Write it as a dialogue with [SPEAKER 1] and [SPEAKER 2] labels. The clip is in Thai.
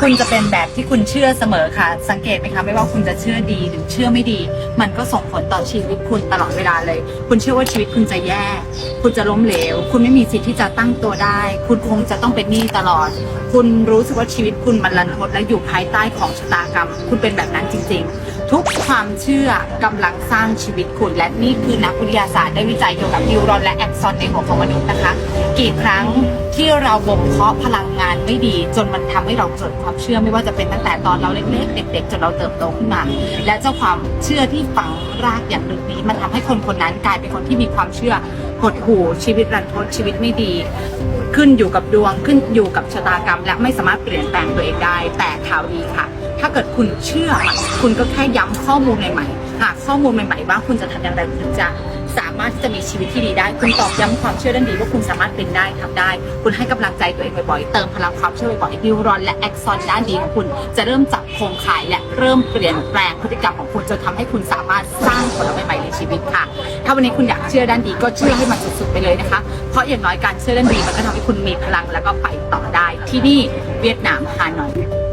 [SPEAKER 1] คุณจะเป็นแบบที่คุณเชื่อเสมอค่ะ สังเกตไหมคะ ไม่ว่าคุณจะเชื่อดีหรือเชื่อไม่ดี มันก็ส่งผลต่อชีวิตคุณตลอดเวลาเลย คุณเชื่อว่าชีวิตคุณจะแย่ คุณจะล้มเหลว คุณไม่มีสิทธิ์ที่จะตั้งตัวได้ คุณคงจะต้องเป็นหนี้ตลอด คุณรู้สึกว่าชีวิตคุณมันรันทดและอยู่ภายใต้ของชะตากรรม คุณเป็นแบบนั้นจริง ๆ ทุกความเชื่อกำลังสร้างชีวิตคุณ และนี่คือนักวิทยาศาสตร์ได้วิจัยเกี่ยวกับนิวรอนและแอกซอนในหัวของมนุษย์นะคะ กี่ครั้งที่เราบ่มเพาะพลังานไม่ดี จนมันทำให้เราเกิดความเชื่อไม่ว่าจะเป็นตั้งแต่ตอนเราเล็กๆเด็ก ๆ จนเราเติบโตขึ้นมา และเจ้าความเชื่อที่ฝังรากอย่างลึกนี้ มันทำให้คนคนนั้นกลายเป็นคนที่มีความเชื่อหดหู่ชีวิตรันทดชีวิตไม่ดี ขึ้นอยู่กับดวงขึ้นอยู่กับชะตากรรม และไม่สามารถเปลี่ยนแปลงตัวเองได้ แต่ข่าวดีค่ะ ถ้าเกิดคุณเชื่อ คุณก็แค่ย้ำข้อมูลใหม่ๆหากข้อมูลใหม่ๆว่าคุณจะทำอย่างไรถึงจะามารถที่จะมีชีวิตที่ดีได้ คุณตอกย้ำความเชื่อด้านดีว่าคุณสามารถเป็นได้ทำได้ คุณให้กำลังใจตัวเองบ่อยๆ เติมพลังความเชื่อบ่อยๆนิวรอนและแอคซอนด้านดีของคุณจะเริ่มจับโครงข่ายและเริ่มเปลี่ยนแปลงพฤติกรรมของคุณจนทำให้คุณสามารถสร้างผลลัพธ์ใหม่ๆในชีวิตค่ะ ถ้าวันนี้คุณอยากเชื่อด้านดีก็เชื่อให้มันสุดๆไปเลยนะคะ เพราะอย่างน้อยการเชื่อด้านดีมันก็ทำให้คุณมีพลังแล้วก็ไปต่อได้ที่นี่เวียดนามฮานอย